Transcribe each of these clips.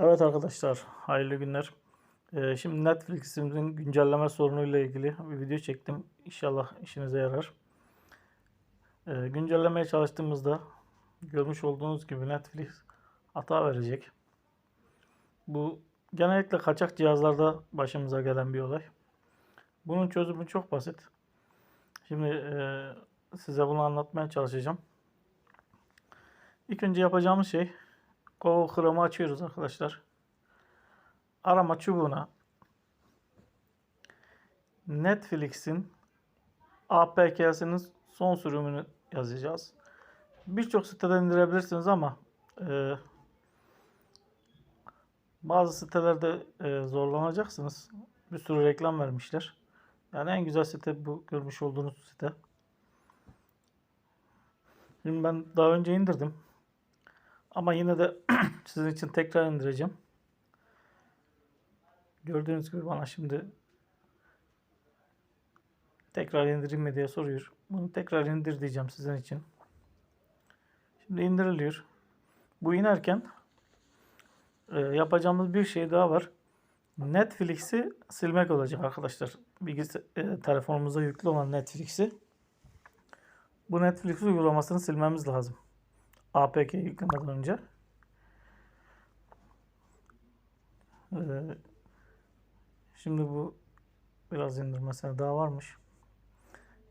Evet arkadaşlar, hayırlı günler. Ee, şimdi Netflix'imizin güncelleme sorunuyla ilgili bir video çektim. İnşallah işinize yarar. Ee, güncellemeye çalıştığımızda görmüş olduğunuz gibi Netflix hata verecek. Bu genellikle kaçak cihazlarda başımıza gelen bir olay. Bunun çözümü çok basit. Şimdi e, size bunu anlatmaya çalışacağım. İlk önce yapacağımız şey Google Chrome'u açıyoruz arkadaşlar. Arama çubuğuna Netflix'in APK'sinin son sürümünü yazacağız. Birçok siteden indirebilirsiniz ama e, bazı sitelerde e, zorlanacaksınız. Bir sürü reklam vermişler. Yani en güzel site bu görmüş olduğunuz site. Şimdi ben daha önce indirdim. Ama yine de sizin için tekrar indireceğim. Gördüğünüz gibi bana şimdi tekrar indireyim mi diye soruyor. Bunu tekrar indir diyeceğim sizin için. Şimdi indiriliyor. Bu inerken e, yapacağımız bir şey daha var. Netflix'i silmek olacak arkadaşlar. Bilgisayar e, telefonumuza yüklü olan Netflix'i. Bu Netflix uygulamasını silmemiz lazım. APK yüklemeden önce. Ee, şimdi bu biraz indirmesine daha varmış.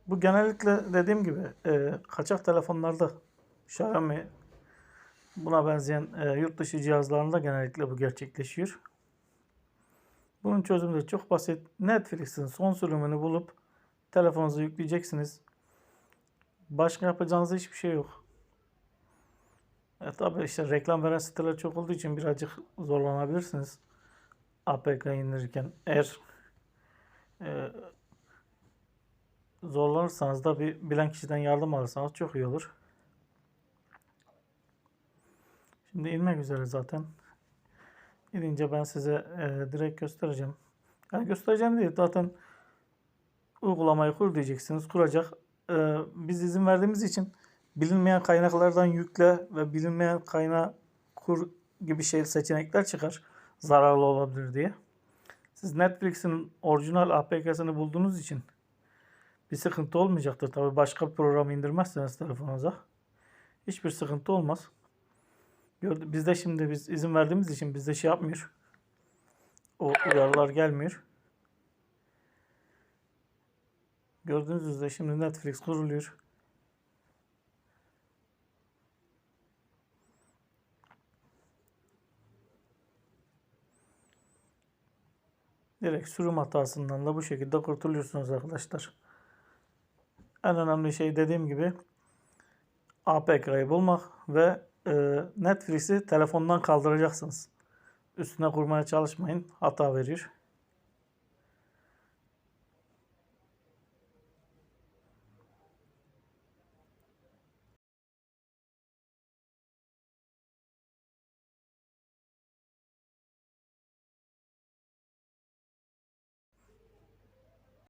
Bu genellikle dediğim gibi e, kaçak telefonlarda Xiaomi buna benzeyen e, yurt dışı cihazlarında genellikle bu gerçekleşiyor. Bunun çözümü de çok basit. Netflix'in son sürümünü bulup telefonunuza yükleyeceksiniz. Başka yapacağınız hiçbir şey yok. E tabi işte reklam veren siteler çok olduğu için birazcık zorlanabilirsiniz. APK indirirken eğer e, zorlanırsanız da bir bilen kişiden yardım alırsanız çok iyi olur. Şimdi inmek üzere zaten. İnince ben size e, direkt göstereceğim. Yani göstereceğim değil zaten uygulamayı kur diyeceksiniz. Kuracak. E, biz izin verdiğimiz için bilinmeyen kaynaklardan yükle ve bilinmeyen kaynağı kur gibi şey seçenekler çıkar. Zararlı olabilir diye. Siz Netflix'in orijinal APK'sını bulduğunuz için bir sıkıntı olmayacaktır. Tabi başka bir program indirmezseniz telefonunuza hiçbir sıkıntı olmaz. Bizde şimdi biz izin verdiğimiz için bizde şey yapmıyor. O uyarılar gelmiyor. Gördüğünüz üzere şimdi Netflix kuruluyor. Direkt sürüm hatasından da bu şekilde kurtuluyorsunuz arkadaşlar. En önemli şey dediğim gibi APK'yı bulmak ve e, Netflix'i telefondan kaldıracaksınız. Üstüne kurmaya çalışmayın. Hata veriyor.